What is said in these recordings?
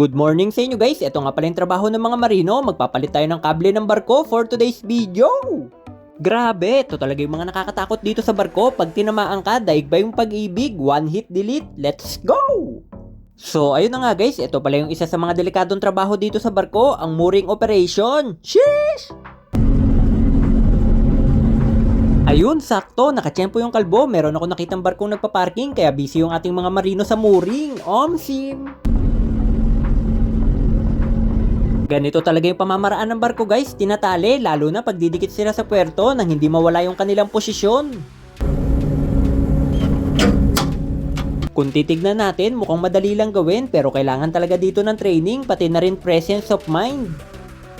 Good morning sa inyo guys. Ito nga pala yung trabaho ng mga marino. Magpapalit tayo ng kable ng barko for today's video. Grabe, ito talaga yung mga nakakatakot dito sa barko. Pag tinamaan ka, daig ba yung pag-ibig? One hit delete, let's go! So, ayun na nga guys, ito pala yung isa sa mga delikadong trabaho dito sa barko, ang mooring operation. Sheesh! Ayun, sakto, nakatsyempo yung kalbo. Meron ako nakitang barkong nagpa-parking, kaya busy yung ating mga marino sa mooring. Omsim! Ganito talaga yung pamamaraan ng barko guys, tinatali, lalo na pagdidikit sila sa puerto nang hindi mawala yung kanilang posisyon. Kung titignan natin, mukhang madali lang gawin pero kailangan talaga dito ng training pati na rin presence of mind.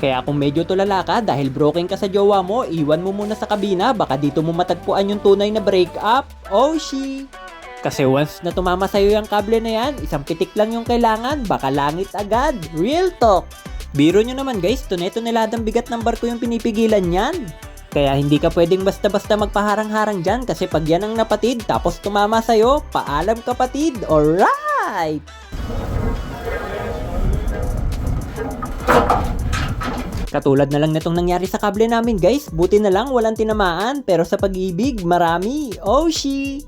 Kaya kung medyo tulala ka dahil broken ka sa jowa mo, iwan mo muna sa kabina baka dito mo matagpuan yung tunay na break up. Oh she! Kasi once na tumama sa'yo yung kable na yan, isang pitik lang yung kailangan, baka langit agad. Real talk! Biro nyo naman guys, tuneto-neladang bigat ng barko yung pinipigilan yan. Kaya hindi ka pwedeng basta-basta magpaharang-harang dyan kasi pag yan ang napatid tapos tumama sa'yo, paalam kapatid, alright! Katulad na lang nitong nangyari sa kable namin guys, buti na lang walang tinamaan pero sa pag-ibig marami, oh she!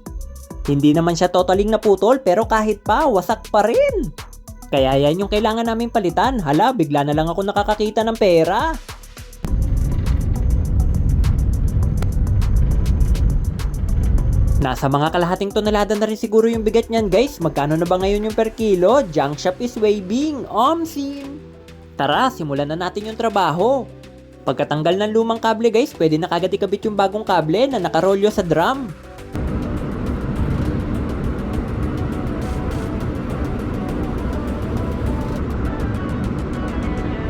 Hindi naman siya totaling naputol pero kahit pa, wasak pa rin! Kaya yan yung kailangan namin palitan. Hala, bigla na lang ako nakakakita ng pera. Nasa mga kalahating tonelada na rin siguro yung bigat niyan guys. Magkano na ba ngayon yung per kilo? Junk shop is waving. Omsim! Tara, simulan na natin yung trabaho. Pagkatanggal ng lumang kable guys, pwede na kagad ikabit yung bagong kable na nakarolyo sa drum.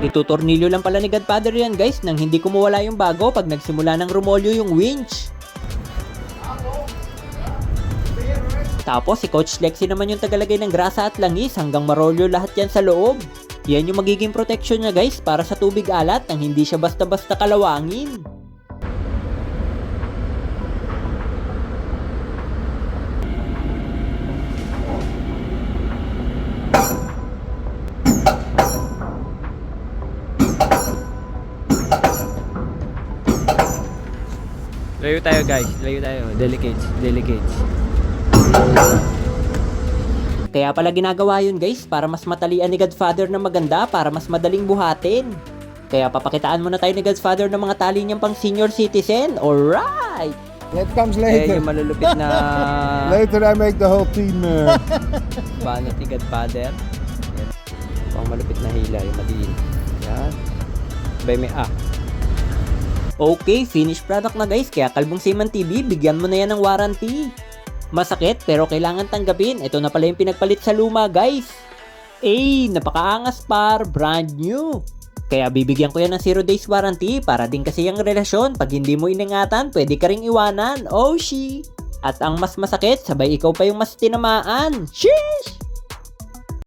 Itutornilyo lang pala ni Godfather yan guys nang hindi kumuwala yung bago pag nagsimula ng rumolyo yung winch. Tapos si Coach Lexi naman yung tagalagay ng grasa at langis hanggang marolyo lahat yan sa loob. Yan yung magiging protection niya guys para sa tubig alat nang hindi siya basta-basta kalawangin. Layo tayo guys, layo tayo. Delicate, delicate. Kaya pala ginagawa yun guys para mas matalian ni Godfather na maganda para mas madaling buhatin. Kaya papakitaan muna tayo ni Godfather ng mga tali niyang pang senior citizen. Alright! That comes Eh, later. yung malulupit na Later I make the whole team. Uh, banat ni Godfather. Yan. Pang malupit na hila, yung madiin. Yan. Bay may ah. Okay, finished product na guys. Kaya Kalbong Seaman TV, bigyan mo na yan ng warranty. Masakit pero kailangan tanggapin. Ito na pala yung pinagpalit sa luma guys. Eh, napakaangas par, brand new. Kaya bibigyan ko yan ng 0 days warranty para din kasi yung relasyon. Pag hindi mo iningatan, pwede ka ring iwanan. Oh, she. At ang mas masakit, sabay ikaw pa yung mas tinamaan. Sheesh!